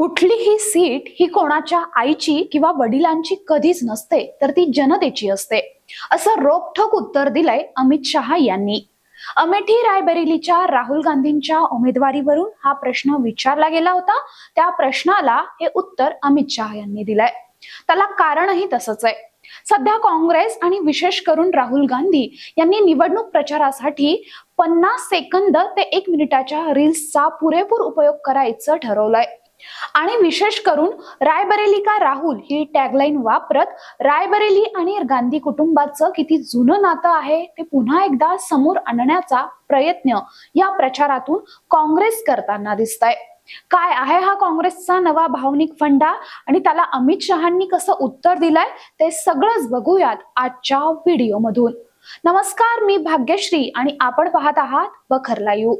कुठलीही सीट ही कोणाच्या आईची किंवा वडिलांची कधीच नसते तर ती जनतेची असते. असं रोखठोक उत्तर दिलंय अमित शहा यांनी. अमेठी रायबरेलीच्या राहुल गांधींच्या उमेदवारीवरून हा प्रश्न विचारला गेला होता. त्या प्रश्नाला हे उत्तर अमित शहा यांनी दिलंय. त्याला कारणही तसंच आहे. सध्या काँग्रेस आणि विशेष करून राहुल गांधी यांनी निवडणूक प्रचारासाठी पन्नास सेकंद ते एक मिनिटाच्या रील्सचा पुरेपूर उपयोग करायचं ठरवलंय. आणि विशेष करून रायबरेली का राहुल ही टॅगलाईन वापरत रायबरेली आणि गांधी कुटुंबाचं किती जुनं नातं आहे ते पुन्हा एकदा समोर आणण्याचा प्रयत्न या प्रचारातून काँग्रेस करताना दिसतंय. काय आहे हा काँग्रेसचा नवा भावनिक फंडा आणि त्याला अमित शहांनी कसं उत्तर दिलंय ते सगळंच बघूयात आजच्या व्हिडिओमधून. नमस्कार मी भाग्यश्री आणि आपण पाहत आहात बखरला यू.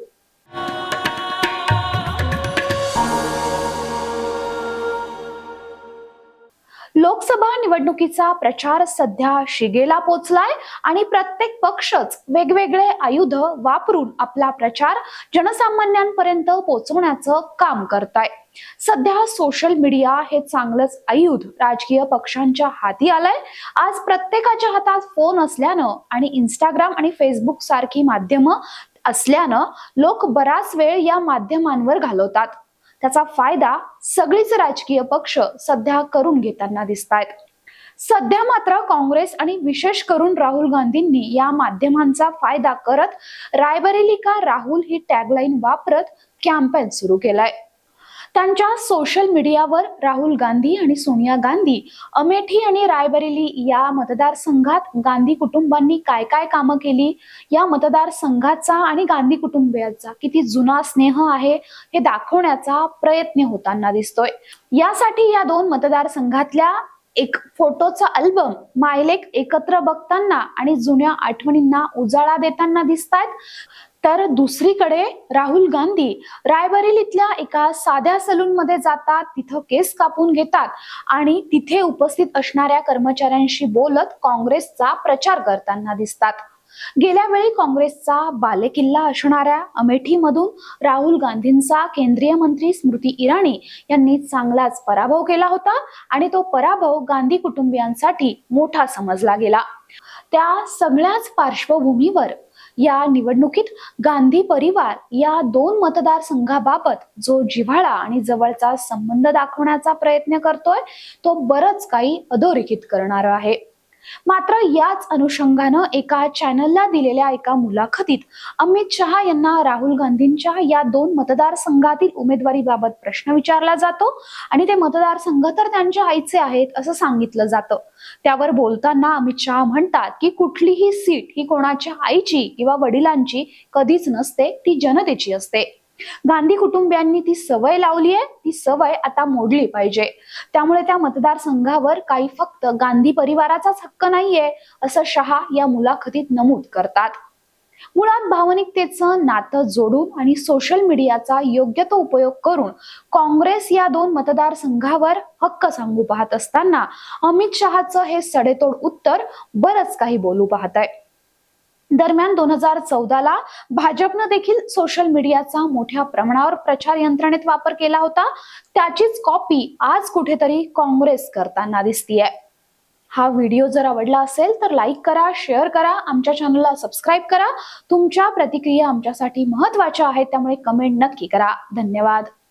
लोकसभा निवडणुकीचा प्रचार सध्या शिगेला पोचलाय आणि प्रत्येक पक्षच वेगवेगळे आयुध वापरून आपला प्रचार जनसामान्यांपर्यंत पोहोचवण्याचं काम करताय. सध्या सोशल मीडिया हे चांगलंच आयुध राजकीय पक्षांच्या हाती आलंय. आज प्रत्येकाच्या हातात फोन असल्यानं आणि इंस्टाग्राम आणि फेसबुक सारखी माध्यमं असल्यानं लोक बराच वेळ या माध्यमांवर घालवतात. त्याचा फायदा सगळीच राजकीय पक्ष सध्या करून घेताना दिसत आहेत सध्या मात्र काँग्रेस आणि विशेष करून राहुल गांधींनी या माध्यमांचा फायदा करत रायबरेली का राहुल ही टॅगलाईन वापरत कॅम्पेन सुरू केलाय. त्यांच्या सोशल मीडियावर राहुल गांधी आणि सोनिया गांधी अमेठी आणि रायबरेली या मतदारसंघात गांधी कुटुंबांनी काय काय कामं केली? या मतदारसंघाचा आणि गांधी कुटुंबियांचा किती जुना स्नेह आहे? हे दाखवण्याचा प्रयत्न होताना दिसतोय. यासाठी या दोन मतदारसंघातल्या एक फोटोचा अल्बम मायलेक एकत्र बघताना आणि जुन्या आठवणींना उजाळा देताना दिसतायत. तर दुसरीकडे राहुल गांधी रायबरेलीतल्या एका साध्या सलून मध्ये जातात तिथं केस कापून घेतात आणि तिथे उपस्थित असणाऱ्या कर्मचाऱ्यांशी बोलत काँग्रेसचा प्रचार करताना दिसतात. गेल्या वेळी काँग्रेसचा बालेकिल्ला असणाऱ्या अमेठीमधून राहुल गांधींचा केंद्रीय मंत्री स्मृती इराणी यांनी चांगलाच पराभव केला होता आणि तो पराभव गांधी कुटुंबियांसाठी मोठा समजला गेला. त्या सगळ्याच पार्श्वभूमीवर या निवडणुकीत गांधी परिवार या दोन मतदारसंघाबाबत जो जिव्हाळा आणि जवळचा संबंध दाखवण्याचा प्रयत्न करतोय तो बरंच काही अधोरेखित करणार आहे. मात्र याच अनुषंगानं एका चॅनलला दिलेल्या एका मुलाखतीत अमित शहा यांना राहुल गांधींच्या या दोन मतदारसंघातील उमेदवारीबाबत प्रश्न विचारला जातो आणि ते मतदारसंघ तर त्यांच्या आईचे आहेत असं सांगितलं जातं. त्यावर बोलताना अमित शहा म्हणतात की कुठलीही सीट ही कोणाच्या आईची किंवा वडिलांची कधीच नसते ती जनतेची असते. गांधी कुटुंबियांनी ती सवय लावली आहे ती सवय आता मोडली पाहिजे. त्यामुळे त्या मतदारसंघावर काही फक्त गांधी परिवाराचाच हक्क नाहीये असं शहा या मुलाखतीत नमूद करतात. मुळात भावनिकतेचं नातं जोडून आणि सोशल मीडियाचा योग्य तो उपयोग करून काँग्रेस या दोन मतदारसंघावर हक्क सांगू पाहत असताना अमित शहाचं हे सडेतोड उत्तर बरंच काही बोलू पाहत आहे दरम्यान दोन हजार चौदाला भाजपनं देखील सोशल मीडियाचा मोठ्या प्रमाणावर प्रचार यंत्रणेत वापर केला होता. त्याचीच कॉपी आज कुठेतरी काँग्रेस करताना दिसतीये. हा व्हिडिओ जर आवडला असेल तर लाईक करा शेअर करा आमच्या चॅनलला सबस्क्राईब करा. तुमच्या प्रतिक्रिया आमच्यासाठी महत्त्वाच्या आहेत त्यामुळे कमेंट नक्की करा. धन्यवाद.